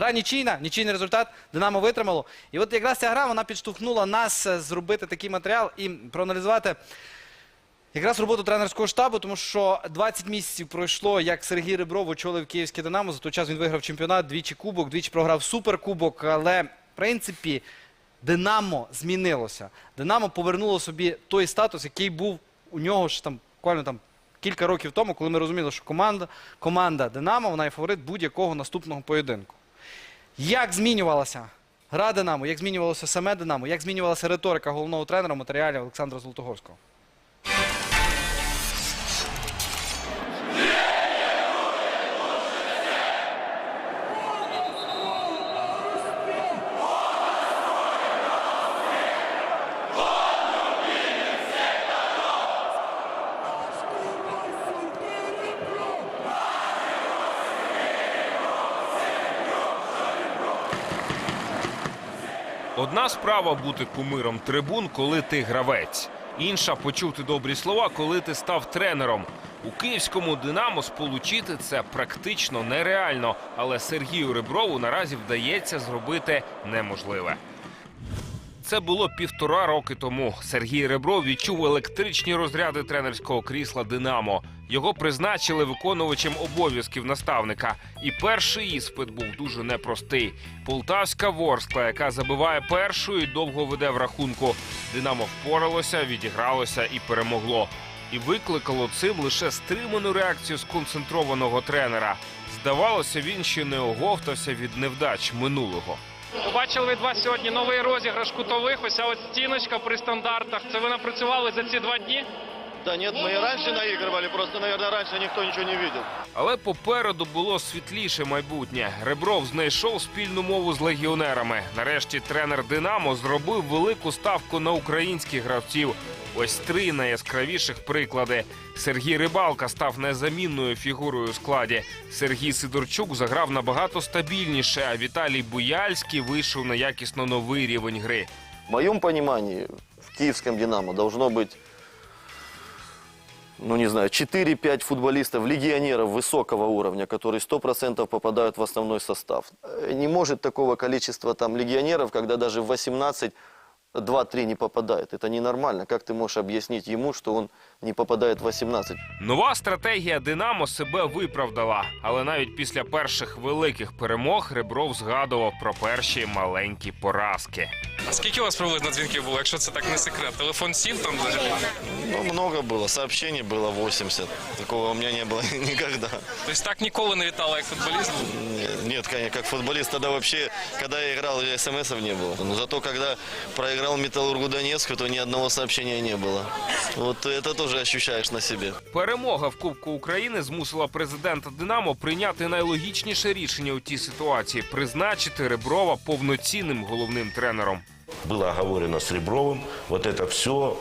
Гра нічийна, нічийний результат. Динамо витримало. І от якраз ця гра вона підштовхнула нас е, зробити такий матеріал і проаналізувати якраз роботу тренерського штабу, тому що 20 місяців пройшло, як Сергій Ребров очолив київське Динамо. За той час він виграв чемпіонат, двічі кубок, двічі програв суперкубок. Але в принципі Динамо змінилося. Динамо повернуло собі той статус, який був у нього ж там буквально там. Кілька років тому, коли ми розуміли, що команда, команда Динамо вона є фаворит будь-якого наступного поєдинку. Як змінювалася гра Динамо, як змінювалося саме Динамо, як змінювалася риторика головного тренера матеріалів матеріалі Олександра Золотогорського? Одна справа бути кумиром трибун, коли ти гравець. Інша почути добрі слова, коли ти став тренером. У київському Динамо сполучити це практично нереально, але Сергію Реброву наразі вдається зробити неможливе. Це було півтора роки тому. Сергій Ребров відчув електричні розряди тренерського крісла Динамо. Його призначили виконувачем обов'язків наставника. І перший іспит був дуже непростий. Полтавська Ворскла, яка забиває першою і довго веде в рахунку. Динамо впоралося, відігралося і перемогло. І викликало цим лише стриману реакцію сконцентрованого тренера. Здавалося, він ще не оговтався від невдач минулого. Побачили від вас сьогодні новий розіграш кутових. Ось ця ось стіночка при стандартах. Це ви напрацювали за ці два дні? Да нет, мы и раньше наигрывали, просто, наверное, раньше никто ничего не видел. Але попереду було світліше майбутнє. Ребров знайшов спільну мову з легіонерами. Нарешті тренер Динамо зробив велику ставку на українських гравців. Ось три найяскравіших приклади. Сергій Рибалка став незамінною фігурою у складі. Сергій Сидорчук заграв набагато стабільніше, а Віталій Буяльський вийшов на якісно новий рівень гри. В моем понимании в киевском «Динамо» должно быть, ну не знаю, 4-5 футболистов, легионеров высокого уровня, которые 100% попадают в основной состав. Э, Не может такого количества там легионеров, когда даже в 18 2-3 не попадает. Это ненормально. Как ты можешь объяснить ему, что он не попадает в 18? Нова стратегія Динамо себе виправдала, але навіть після перших великих перемог Ребров згадував про перші маленькі поразки. А скільки у вас приблизно дзвінків було, якщо це так не секрет? Телефон сів там взагалі? Ну, много было. Сообщений было 80. Такого у меня не было никогда. Тобто так ніколи не вітали, як футболіст? Не- Нет, конечно, как футболист тогда вообще, когда я играл, смсов не было. Но зато, когда проиграл Металлургу Донецку, то ни одного сообщения не было. Вот это тоже ощущаешь на себе. Перемога в Кубку України змусила президента Динамо прийняти найлогічніше рішення у тій ситуації призначити Реброва повноцінним головним тренером. было оговорено с Ребровым, вот это все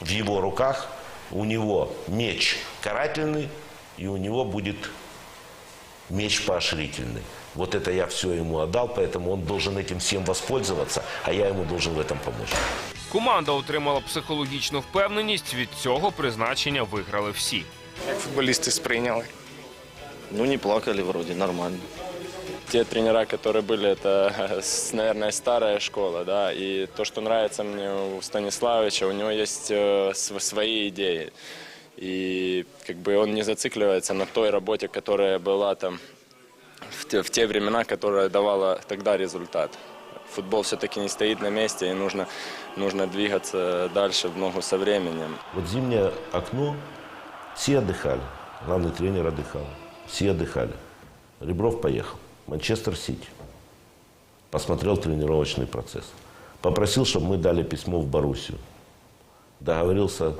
в его руках, у него меч карательный, и у него будет меч поощрительный. Вот это я все ему отдал, поэтому он должен этим всем воспользоваться, а я ему должен в этом помочь. Команда отримала психологічну впевненість. Від цього призначення виграли всі. Як футболісти сприйняли. Ну, не плакали вроде, нормально. Те тренера, которые были, это, с- наверное, старая школа, да, и то, что нравится мне у Станиславовича, у него есть э, св- свои идеи. И как бы он не зацикливается на той работе, которая была там в те, в те времена, которая давала тогда результат. Футбол все-таки не стоит на месте, и нужно, нужно двигаться дальше в ногу со временем. Вот зимнее окно, все отдыхали, главный тренер отдыхал, все отдыхали. Ребров поехал, Манчестер Сити, посмотрел тренировочный процесс, попросил, чтобы мы дали письмо в Боруссию, договорился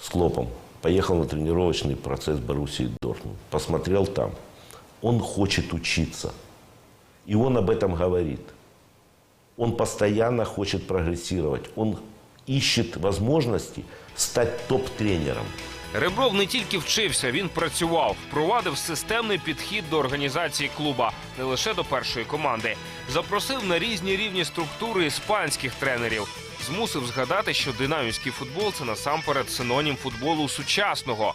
с Клопом, поехал на тренировочный процесс Боруссии Дортмунд, посмотрел там. Он хочет учиться, и он об этом говорит. Он постоянно хочет прогрессировать, он ищет возможности стать топ-тренером. Ребров не тільки вчився, він працював, впровадив системний підхід до організації клуба, не лише до першої команди. Запросив на різні рівні структури іспанських тренерів. Змусив згадати, що динамівський футбол це насамперед синонім футболу сучасного.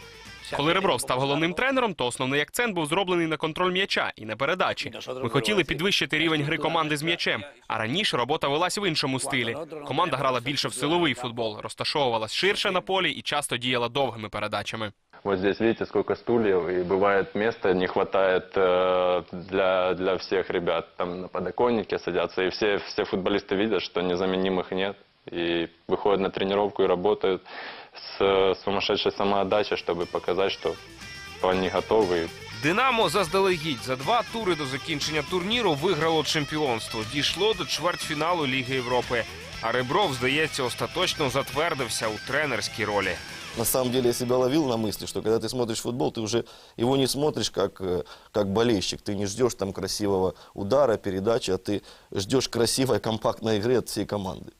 Коли Ребров став головним тренером, то основний акцент був зроблений на контроль м'яча і на передачі. Ми хотіли підвищити рівень гри команди з м'ячем. А раніше робота велась в іншому стилі. Команда грала більше в силовий футбол, розташовувалась ширше на полі і часто діяла довгими передачами. Вот здесь видите, сколько стульев, и бывает места не хватает э, для, для всех ребят. Там на подоконнике садятся, и все, все футболисты видят, что незаменимых нет. И выходят на тренировку и работают с сумасшедшей самоотдачей, чтобы показать, что они готовы. Динамо заздалегідь за два тури до закінчення турніру виграло чемпіонство. Дійшло до чвертьфіналу Ліги Європи. А Ребров, здається, остаточно затвердився у тренерській ролі. На самом деле я себя ловил на мысли, что когда ты смотришь футбол, ты уже его не смотришь как, э, как болельщик. Ты не ждешь там красивого удара, передачи, а ты ждешь красивой, компактной игры от всей команды.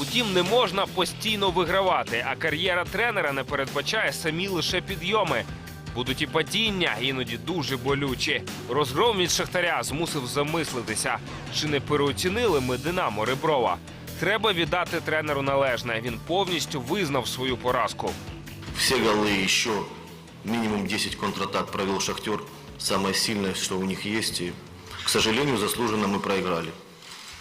Утім, не можна постійно вигравати, а кар'єра тренера не передбачає самі лише підйоми. Будуть і падіння, іноді дуже болючі. Розгром від Шахтаря змусив замислитися, чи не переоцінили ми Динамо Реброва. Треба віддати тренеру належне. Він повністю визнав свою поразку. Все голы еще минимум 10 контратак провел «Шахтер». Самое сильное, что у них есть. И, к сожалению, заслуженно мы проиграли.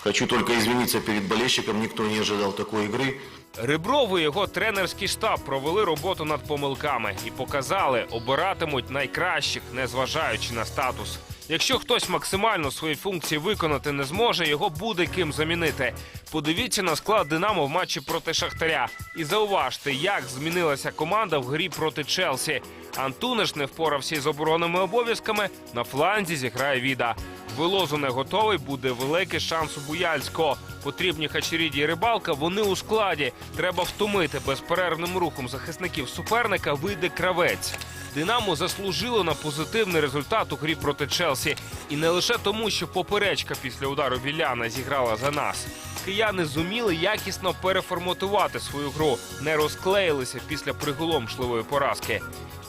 Хочу только извиниться перед болельщиком. Никто не ожидал такой игры. Ребров і його тренерський штаб провели роботу над помилками і показали, обиратимуть найкращих, незважаючи на статус. Якщо хтось максимально свої функції виконати не зможе, його буде ким замінити. Подивіться на склад Динамо в матчі проти Шахтаря і зауважте, як змінилася команда в грі проти Челсі. Антунеш не впорався із оборонними обов'язками. На фланзі зіграє віда. Велозу не готовий, буде великий шанс у Буяльського. Потрібні Хачеріді рибалка. Вони у складі. Треба втомити безперервним рухом захисників суперника. Вийде кравець. Динамо заслужило на позитивний результат у грі проти Челсі. І не лише тому, що поперечка після удару Віляна зіграла за нас. Кияни зуміли якісно переформатувати свою гру, не розклеїлися після приголомшливої поразки.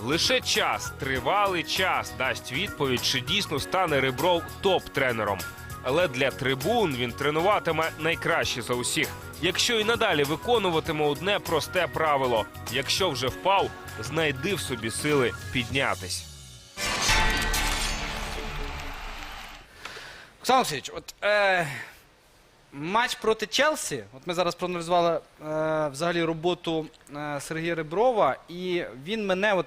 Лише час, тривалий час дасть відповідь, чи дійсно стане Ребров топ-тренером. Але для трибун він тренуватиме найкраще за усіх. Якщо і надалі виконуватиме одне просте правило: якщо вже впав, знайди в собі сили піднятись. Олександр Олексійович, от е, матч проти Челсі. От ми зараз проаналізували е, взагалі роботу е, Сергія Реброва, і він мене от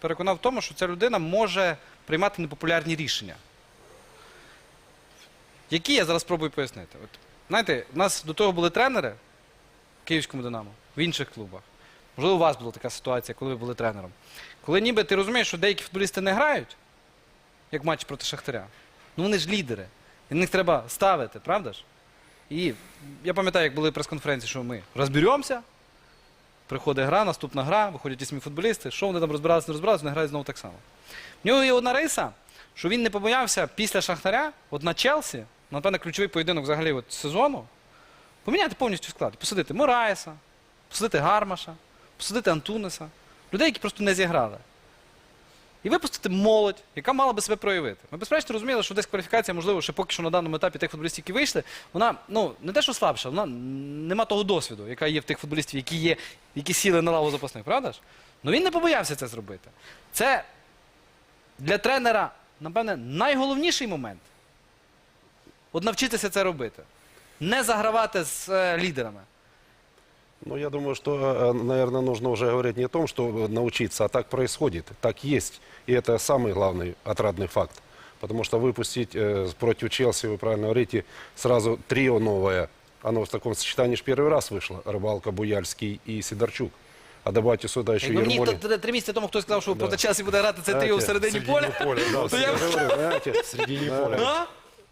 переконав в тому, що ця людина може приймати непопулярні рішення. Які я зараз спробую пояснити. От, знаєте, у нас до того були тренери в Київському Динамо, в інших клубах. Можливо, у вас була така ситуація, коли ви були тренером. Коли ніби ти розумієш, що деякі футболісти не грають, як матч проти Шахтаря. Ну вони ж лідери. І на них треба ставити, правда ж? І я пам'ятаю, як були прес-конференції, що ми розберемося. Приходить гра, наступна гра, виходять ті самі футболісти. Що вони там розбиралися, не розбиралися, вони грають знову так само. В нього є одна риса, що він не побоявся після Шахтаря, от на Челсі, напевно, ключовий поєдинок взагалі от сезону, поміняти повністю склад. Посадити Мораєса, посадити Гармаша, посадити Антунеса. Людей, які просто не зіграли. І випустити молодь, яка мала би себе проявити. Ми безперечно розуміли, що дискваліфікація, можливо, ще поки що на даному етапі тих футболістів, які вийшли, вона ну не те, що слабша, вона нема того досвіду, яка є в тих футболістів, які є, які сіли на лаву запасних, правда ж? Ну він не побоявся це зробити. Це для тренера, напевне, найголовніший момент. От навчитися це робити. Не загравати з е, лідерами. Ну, я думаю, что, наверное, нужно уже говорить не о том, что научиться, а так происходит, так есть. И это самый главный отрадный факт. Потому что выпустить э, против Челси, вы правильно говорите, сразу трио новое. Оно в таком сочетании ж первый раз вышло. Рыбалка, Буяльский и Сидорчук. А добавьте сюда еще Якби мені Ермолин. т- т- три місяці тому хтось сказав, що Да. проти Челсі буде грати це тріо в середині Середине поля. поля, да, то я б- говорю, знаете, Середине Да. поля. А?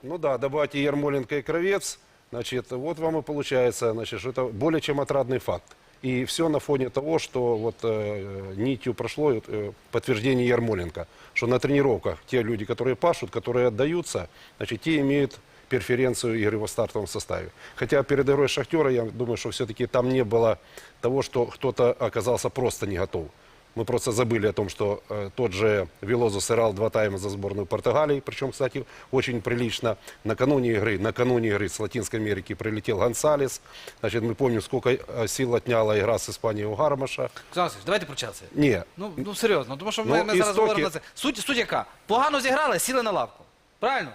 Ну да, добавьте Ермоленко и Кровец, значит, вот вам и получается, значит, что это более чем отрадный факт. И все на фоне того, что вот э, нитью прошло э, подтверждение Ермоленко, что на тренировках те люди, которые пашут, которые отдаются, значит, те имеют преференцию игры в стартовом составе. Хотя перед игрой Шахтера, я думаю, что все-таки там не было того, что кто-то оказался просто не готов. Мы просто забыли о том, что э, тот же Велозу сыграл два тайма за сборную Португалии, причем, кстати, очень прилично. Накануне игры, накануне игры с Латинской Америки прилетел Гонсалес. Значит, мы помним, сколько э, сил отняла игра с Испанией у Гармаша. Олександр Васильович, давайте про Челсі. Не, Ну, ну серйозно, тому що ми, Ну, ми зараз істоки- говоримо за це. Суть, суть яка? Погано зіграли, сіли на лавку. Правильно?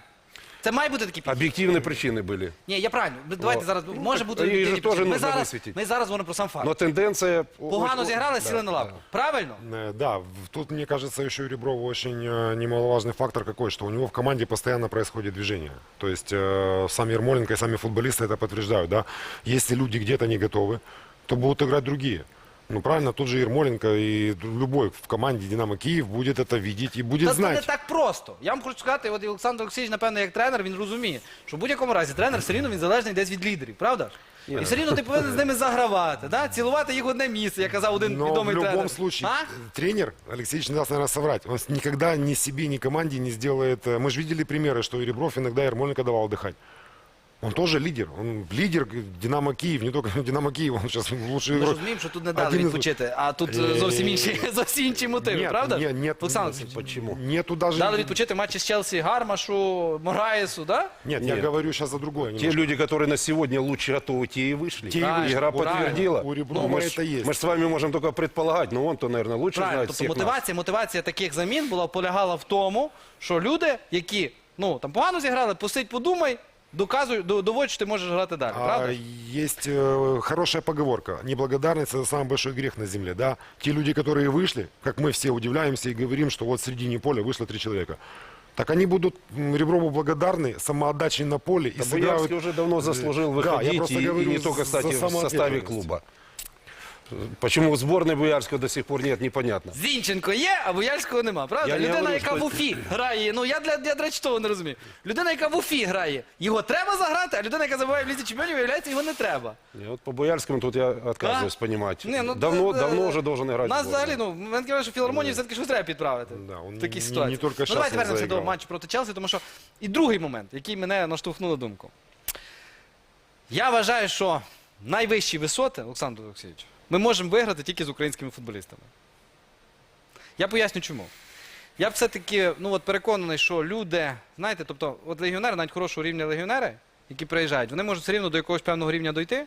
Це має бути такий підхід. объективные причины были. Ні, я правильно. Ми- Давайте Ну, зараз ну, може так бути їх же об'єктивний теж підхід. Ми нужно зараз, висвітити. ми зараз говоримо про сам факт. Но тенденция... Погано о- зіграли, да, сіли на лавку. Правильно? Э, Да, в- тут, мне кажется, еще у Реброва очень э, немаловажный фактор какой, что у него в команде постоянно происходит движение. То есть э, сам Ермоленко и сами футболисты это подтверждают. Да? Если люди где-то не готовы, то будут играть другие. Ну правильно, тут же Ермоленко и любой в команде «Динамо Киев» будет это видеть и будет Та це не знать. так просто. Я вам хочу сказати, от і Олександр Олексійович, напевно, як тренер, він розуміє, що в будь-якому разі тренер все рівно він залежний десь від лідерів, правда? ж? І все рівно ти повинен з ними загравати, да? цілувати їх в одне місце, як казав один Но в відомий любом тренер. случае, А? э, тренер, Алексеевич не даст, наверное, соврать. Он с- никогда ни себе, ни команде не сделает... э, Мы же видели примеры, что и Ребров иногда Ермоленко давал отдыхать. Он тоже лидер. Он лидер Динамо Киев, не только Динамо Киев, он сейчас лучший Ми ж игрок. розуміємо, що тут не дали Один из- відпочити, а тут е, зовсім інші, зовсім інші мотиви, Нет, правда? ж? нет, нет, Олександр Олексійович, Почему? Нету даже... дали відпочити матчі з Челсі Гармашу, Мораєсу, да? Нет, я Нет. говорю сейчас за другое. Те немножко. люди, которые на сегодня лучше готовы, те и вышли. Те и вышли. Игра Правильно. подтвердила. У Реброва мы, это есть. мы с вами можем только предполагать, но он-то, наверное, лучше Правильно, знает тобто всех нас. мотивація, мотивація таких замін була полягала в тому, що люди, які ну там погано зіграли, посидь, подумай, доказуй, до- доводь, що ти можеш грати далі. А, Правда? есть э, хорошая поговорка. Неблагодарность – это самый большой грех на земле. Да? Те люди, которые вышли, как мы все удивляемся и говорим, что вот в середине поля вышло три человека. Так они будут м, Реброву благодарны самоотдачей на поле и Да сыграют... Боярский уже давно заслужил Да, я выходить, просто и, и говорю не только, за кстати, в составе самоответственность. клуба. Почему в сборной Буярского до сих пор нет, непонятно. Зінченко є, а Боярського нема. Правда? Я не Людина, говорю, яка що- в Уфі грає. Ну я для, для до речі, того не розумію. Людина, яка в Уфі грає, його треба заграти, а людина, яка забуває в лізі чемпіонів, виявляється, його не треба. И вот по Боярскому тут я отказываюсь понимать. Ні, ну, давно, це- давно уже должен играть. Нас в сборной. взагалі, ну, мене кажуть, що філармонію все-таки щось треба підправити. Да, он в такій не- ситуації. не тільки ну, щас давайте він вернемося до заіграв. матчу проти Челсі, тому що і другий момент, який мене наштовхнув на думку. Я вважаю, що найвищі висоти, Олександр Олексійович, ми можемо виграти тільки з українськими футболістами. Я поясню чому. Я все-таки ну, от переконаний, що люди, знаєте, тобто, от легіонери, навіть хорошого рівня легіонери, які приїжджають, вони можуть все рівно до якогось певного рівня дойти,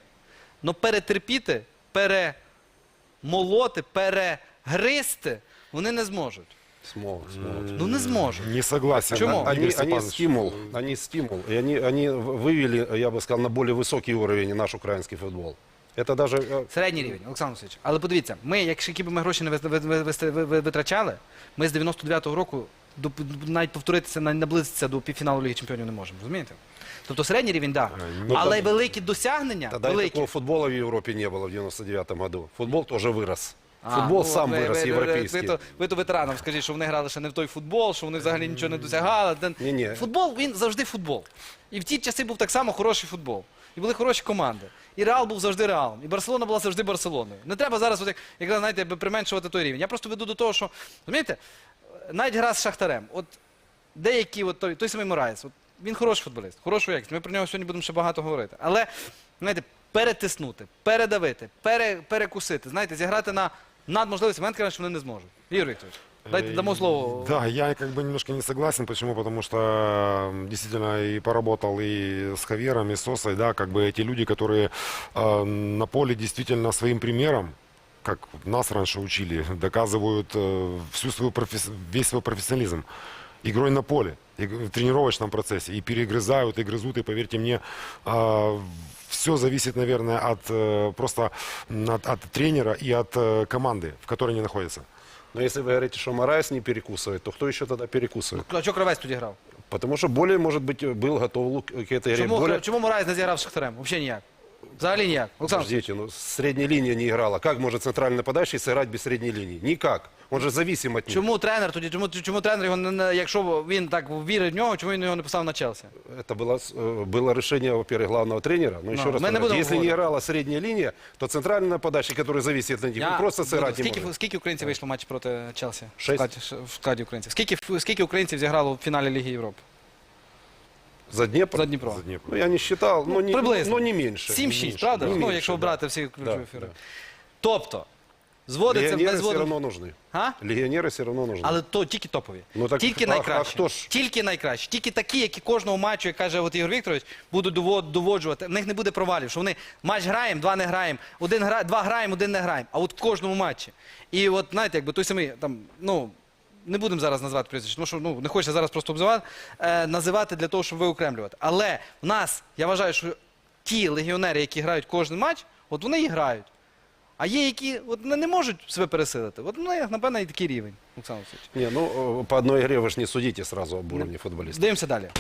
але перетерпіти, перемолоти, перегризти вони не зможуть. Смогут, смогут. Ну не зможуть. Не согласен. Почему? Игорь Они, они Степанович. стимул, они стимул. И они, они вывели, я бы сказал, на более высокий уровень наш украинский футбол. Это даже э, Середній рівень, Олександр Васильович. Але подивіться, ми, якщо які б ми гроші не вис- ви- ви- ви- ви- ви- витрачали, ми з 99-го року до, навіть повторитися, навіть наблизитися до півфіналу Ліги Чемпіонів не можемо. Розумієте? Тобто середній рівень, так. Да. ну, Але так. великі досягнення, Тогда и великі. такого футбола в Европе не было в 99 году. Футбол тоже вырос. А, Футбол ну, сам ви- вырос, ви- ви- европейский. Ви, то, ви то ветеранам скажіть, що вони грали ще не в той футбол, що вони взагалі нічого не досягали. Та- Ні-ні. Футбол він завжди футбол. І в ті часи був так само хороший футбол. І були хороші команди. І Реал був завжди Реалом. І Барселона була завжди Барселоною. Не треба зараз, от як, якраз, знаєте, применшувати той рівень. Я просто веду до того, що, розумієте, навіть гра з Шахтарем. От деякі, от той, той самий Мораєс, от він хороший футболіст, хорошу якість. Ми про нього сьогодні будемо ще багато говорити. Але, знаєте, перетиснути, передавити, пере, перекусити, знаєте, зіграти на надможливості, момент, що вони не зможуть. Ігор Вікторович, дайте Э, дамо слово. Да, я как бы немножко не согласен. Почему? Потому что действительно и поработал и с Хавером, и с Сосой, да, как бы эти люди, которые э, на поле действительно своим примером, как нас раньше учили, доказывают э, всю свою професс- весь свой профессионализм игрой на поле, и в тренировочном процессе, и перегрызают, и грызут, и поверьте мне, все зависит, наверное, от э, просто от, от тренера и от э, команды, в которой они находятся. Но если вы говорите, что Морайс не перекусывает, то кто еще тогда перекусывает? А чого Кравець тоді грав? Потому что более, может быть, был готов Лук- к этой игре. Чому, Более... чому Мораєс не зіграв з Шахтарем? Взагалі ніяк. Взагалі ніяк. Олександр, Подождите, ну средняя линия не играла. Как может центральный нападающий сыграть без средней линии? Никак. Он же зависим от них. чому тренер тоді, чому, чому тренер його не, не- якщо він так вірить в нього, чому він його не поставив на Челсі? Это было, с- э, было решение, во-первых, главного тренера. Но еще Ну, раз мы не повторяю, будем если не говорить. играла средняя линия, то центральный нападающий, который зависит от них, Я он просто сыграть буду- не скільки, может. скільки українців вийшло в матчі проти Челсі? В Шесть. складі, в складі українців. Скільки, скільки українців зіграло в фіналі Ліги Європи? За Днепр? За Дніпро. За Днепр. Ну, я не считал, но, не, приблизно. но не меньше. 7-6, Не меньше, правда? не ну, меньше, якщо да. брати всі ключові Да, ефіри. да. Тобто, зводиться Легионеры без все воду. равно нужны. А? Легионеры все равно нужны. Але то тільки топові. Ну, так, тільки а- найкращі. а хто ж? Тільки найкращі. Тільки такі, які кожного матчу, як каже от Ігор Вікторович, будуть довод- доводжувати. В них не буде провалів, що вони матч граємо, два не граємо, один гра, два граємо, один не граємо. А от в кожному матчі. І от, знаєте, якби той самий там, ну. не будемо зараз назвати прізвище, тому що ну, не хочеться зараз просто обзивати, е, називати для того, щоб виокремлювати. Але в нас, я вважаю, що ті легіонери, які грають кожен матч, от вони і грають. А є, які от, не, не можуть себе пересилити. От, ну, напевно, і такий рівень. Олександр Олексійович. Не, ну, э, по одной игре вы же не судите сразу об уровне футболиста. Дивимося далі.